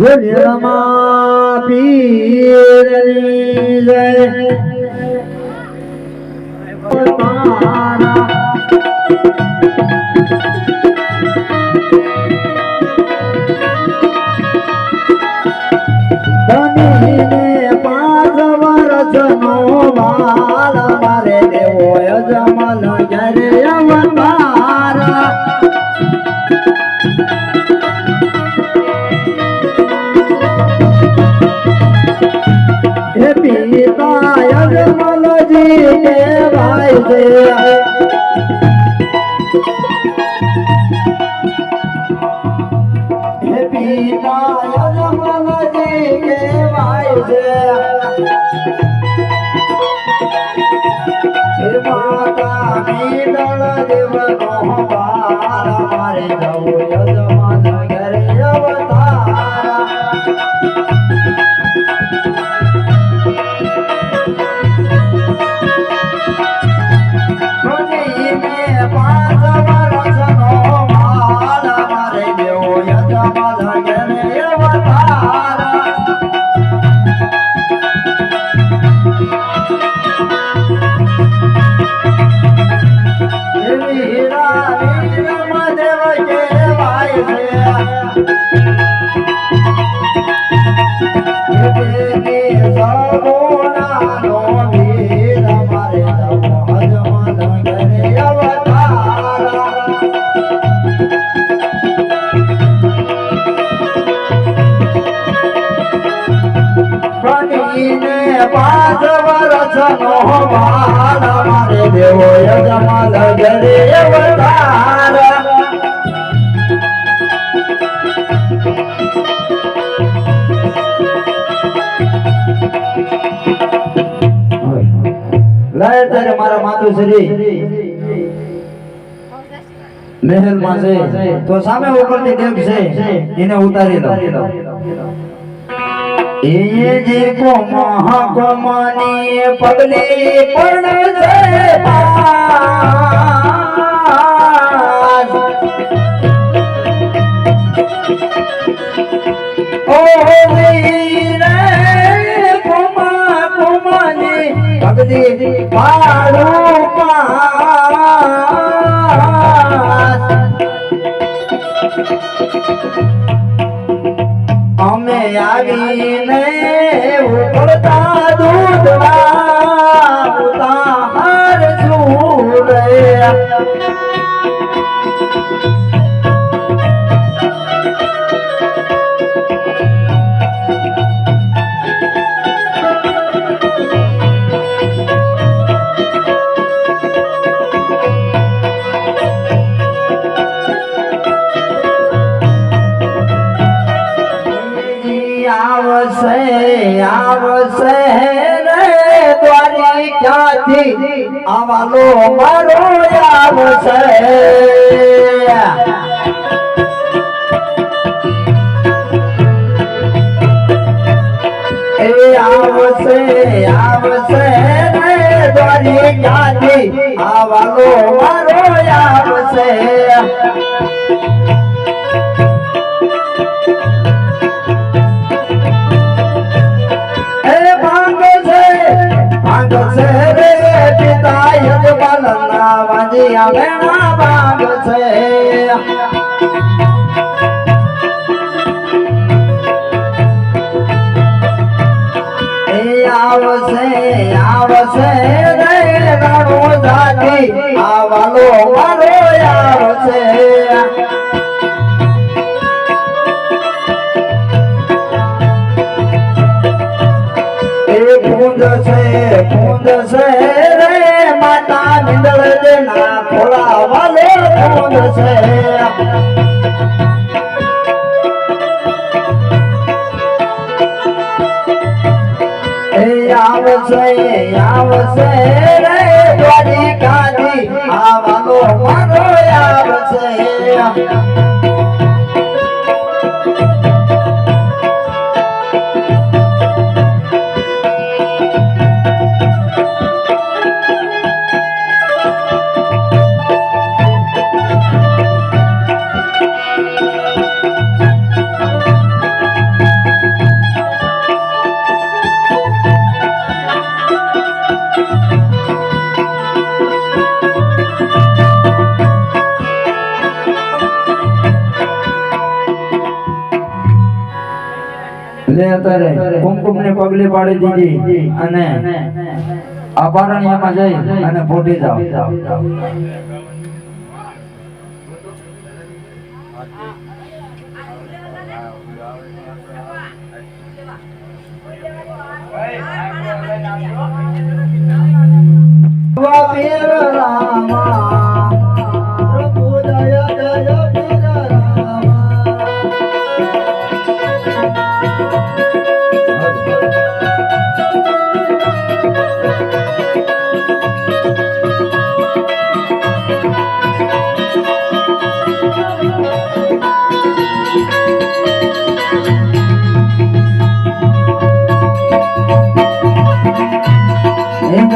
ગુણમાં પીરની જય. યજમાનજી કહેવાય છે યજમાનજી કહેવાય છે? હે માતા મીડળ દેવનો બાર મારે જવું યજમાન ઘરે અવતાર. મારે દેવો યજમાન ગરે અવતાર તારે શ્રી મહેલમાં છે. તો સામે ઉપરથી દેવ છે. એને ઉતારી લો એ જે કો કોમની પગલી પણ છે ઓ કોમા પગલી પાડું. અમે આવીને ઉકળતા આવશે એ આવશે આવશે રે દ્વારી ક્યાંથી આવાલો મેણા ભાંગ છે આવશે આવશે દૈલ રાણો જાતી આવાલો મારો આવશે એ કુંદ છે કુંદ છે. આવશે આવશે રે દ્વારિકાની લે અત્યારે. કુમકુમ ને પગલે પાડી દીધી અને આ પારણિયામાં જઈ અને ફોટી પીર રામા.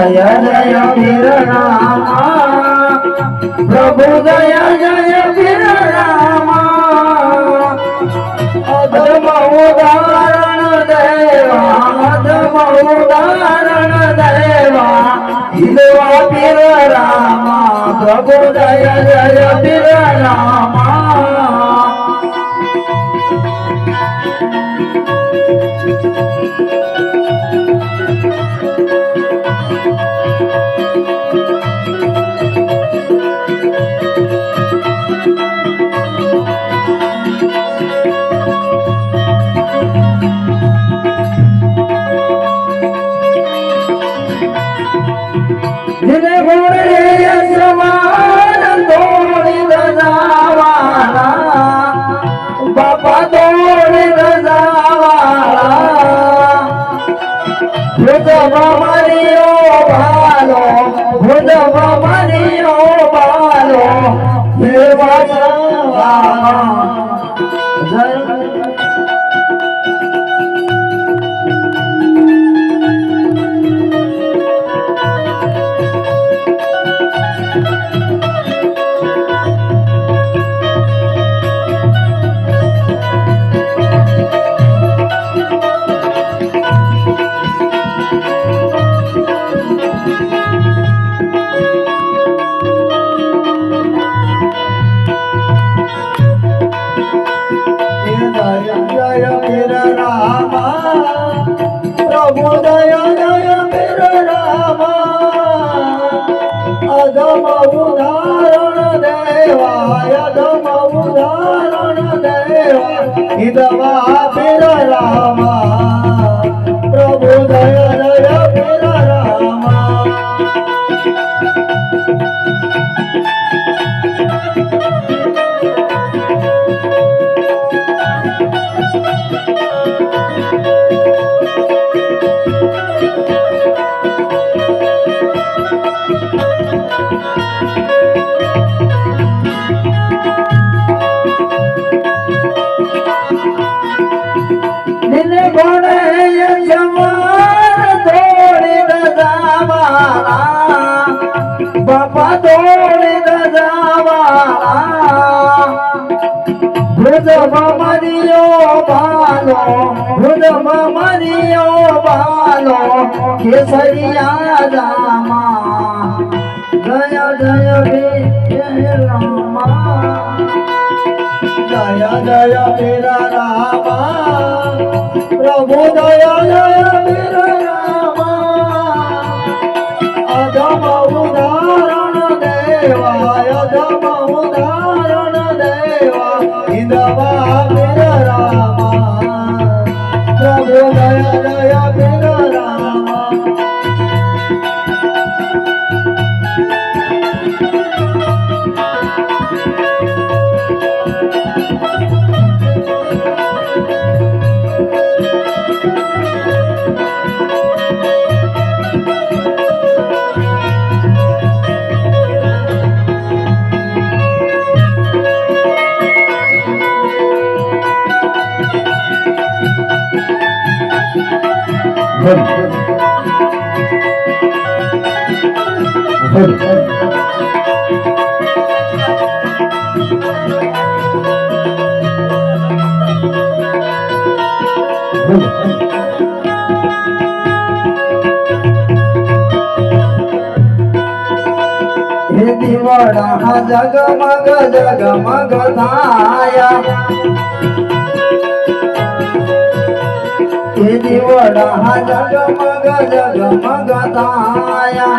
જય જય પીર રામા પ્રભુ જય જય પીર રામા અધમ ઉદાહરણ દેવા અધમ ઉદાહરણ દેવા હિલવા પીર રામા પ્રભુ જય જય Thank રામા thank you. ભૂતમાં મારીઓ ભાલો ભૂતમાં મારીઓ ભાલો જવાના જય જય અધમ ઉદાહરણ દેવા અધમ ઉદાહરણ દેવા હિદવા પીર રામા પ્રભુ જય જય પીર રામા ભુજમાં મરિયો બાલો ભુજમાં મરિયો બાલો, કેસરિયા રામા, જય જય પીર રામા પ્રભુ જય જય પીર રામા, અધમ ઉદાહરણ દેવા અધમ ઉદાહરણ દેવા હિંદવા પીર રામા. પ્રભુ જય દીવાડા જગમગ જગમગ થાયા. એ દીવડા જગમગ જગમગ તાયા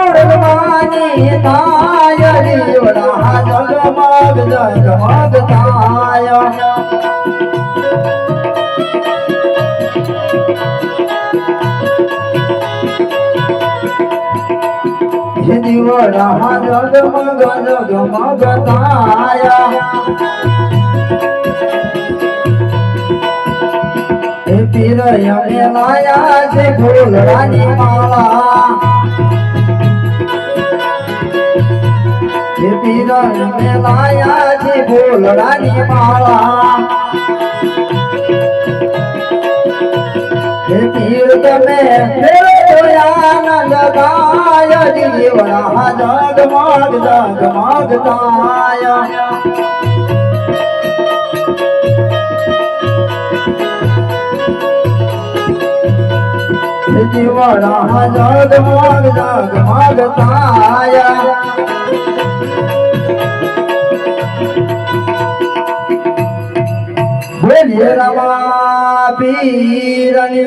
ખોડવાની તાય દીવડા જગમગ જગમગ તાય દીવડા જગમગ જગમગ તાય લાયા છે ફૂલડાની માળા. હે પીર યમે લાયા છે ફૂલડાની માળા પીર તમે આનંદ ગાય જીવડા જગમગ જગમગ તાય જીવડા જગમગ જગમગ તાયા બોલીએ રમા પીરની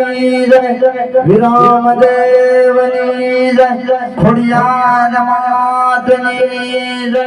જય વિરામ દેવની જય ખોડિયાર માતની જય